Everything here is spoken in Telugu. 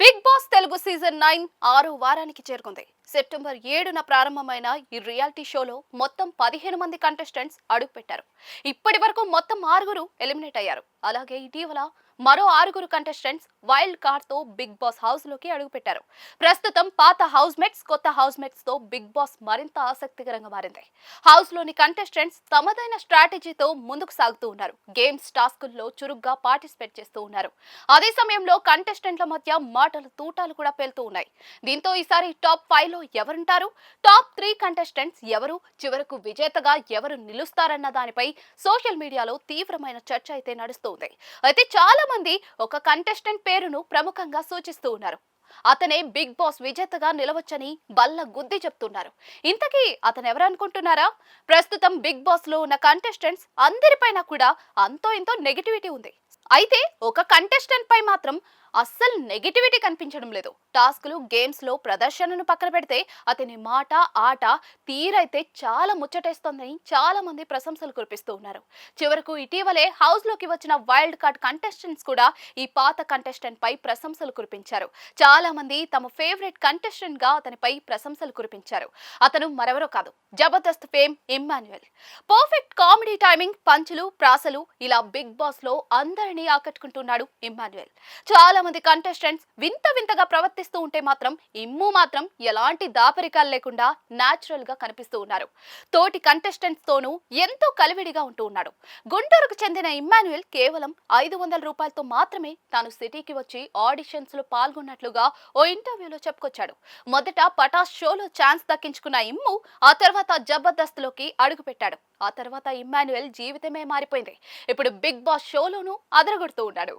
Bigg Boss Telugu season nine ఆరో వారానికి చేరుకుంది. సెప్టెంబర్ ఏడున ప్రారంభమైన ఈ రియాలిటీ షోలో మొత్తం పదిహేను మంది కంటెస్టెంట్స్ అడుగుపెట్టారు. ఇప్పటి వరకు మొత్తం ఆరుగురు ఎలిమినేట్ అయ్యారు. అలాగే ఇటీవల మరో ఆరుగురు కంటెస్టెంట్స్ వైల్డ్ కార్డ్తో బిగ్ బాస్ హౌస్లోకి అడుగుపెట్టారు. ప్రస్తుతం పాత హౌస్ మేట్స్ కొత్త హౌస్ మేట్స్తో బిగ్ బాస్ మరింత ఆసక్తికరంగా మారింది. హౌస్లోని కంటెస్టెంట్స్ తమదైన స్ట్రాటజీతో ముందుకు సాగుతూ ఉన్నారు. గేమ్స్ టాస్కుల్లో చురుగ్గా పార్టిసిపేట్ చేస్తూ ఉన్నారు. అదే సమయంలో కంటెస్టెంట్ల మధ్య మాటలు తూటాలు కూడా పేలుతూ ఉన్నాయి. దీంతో ఈసారి టాప్ ఫైవ్ లో ఎవరుంటారు? టాప్ త్రీ కంటెస్టెంట్స్ ఎవరు? చివరకు విజేతగా ఎవరు నిలుస్తారన్న దానిపై సోషల్ మీడియాలో తీవ్రమైన చర్చ అయితే నడుస్తుంది. అయితే చాలా మంది ఒక కంటెస్టెంట్ పేరును ప్రముఖంగా సూచిస్తూ ఉన్నారు. అతనే బిగ్ బాస్ విజేతగా నిలవచ్చని బల్ల గుద్ది చెప్తున్నారు. ఇంతకీ అతను ఎవరనుకుంటున్నారా ప్రస్తుతం బిగ్ బాస్లో ఉన్న కంటెస్టెంట్స్ అందరిపైన కూడా అంతో ఇంతో నెగిటివిటీ ఉంది. అయితే ఒక కంటెస్టెంట్ పై మాత్రం అస్సలు నెగిటివిటీ కనిపించడం లేదు. టాస్క్లు గేమ్స్లో ప్రదర్శనను పక్కన పెడితే అతని మాట ఆట తీరైతే చాలా ముచ్చటేస్తోందని చాలా మంది ప్రశంసలు కురిపిస్తూ ఉన్నారు. చివరకు ఇటీవలే హౌస్లోకి వచ్చిన వైల్డ్ కార్డ్ కంటెస్టెంట్స్ కూడా ఈ పాత కంటెస్టెంట్ పై ప్రశంసలు కురిపించారు. చాలా మంది తమ ఫేవరెట్ కంటెస్టెంట్గా అతనిపై ప్రశంసలు కురిపించారు. అతను మరెవరో కాదు Jabardasth fame Emmanuel. Perfect comedy timing పంచులు ప్రాసలు ఇలా బిగ్ బాస్లో అందరినీ ఆకట్టుకుంటున్నాడు ఇమ్మాన్యుయల్. చాలా మంది కంటెస్టెంట్స్ వింత వింతగా ప్రవర్తిస్తూ ఉంటే మాత్రం ఇమ్ము మాత్రం ఎలాంటి దాపరికాలు లేకుండా నాచురల్గా కనిపిస్తూ ఉన్నారు. తోటి కంటెస్టెంట్స్ తోనూ ఎంతో కలివిడిగా ఉంటూ ఉన్నాడు. గుంటూరుకు చెందిన ఇమ్మాన్యుయల్ కేవలం ఐదు వందల రూపాయలతో మాత్రమే తాను సిటీకి వచ్చి ఆడిషన్స్లో పాల్గొన్నట్లుగా ఓ ఇంటర్వ్యూలో చెప్పుకొచ్చాడు. మొదట పటాస్ షోలో ఛాన్స్ దక్కించుకున్న ఇమ్ము ఆ తర్వాత జబర్దస్త్లోకి అడుగుపెట్టాడు. ఆ తర్వాత ఇమ్మాన్యుయల్ జీవితమే మారిపోయింది. ఇప్పుడు బిగ్ బాస్ షోలోనూ అదరగొడుతూ ఉన్నాడు.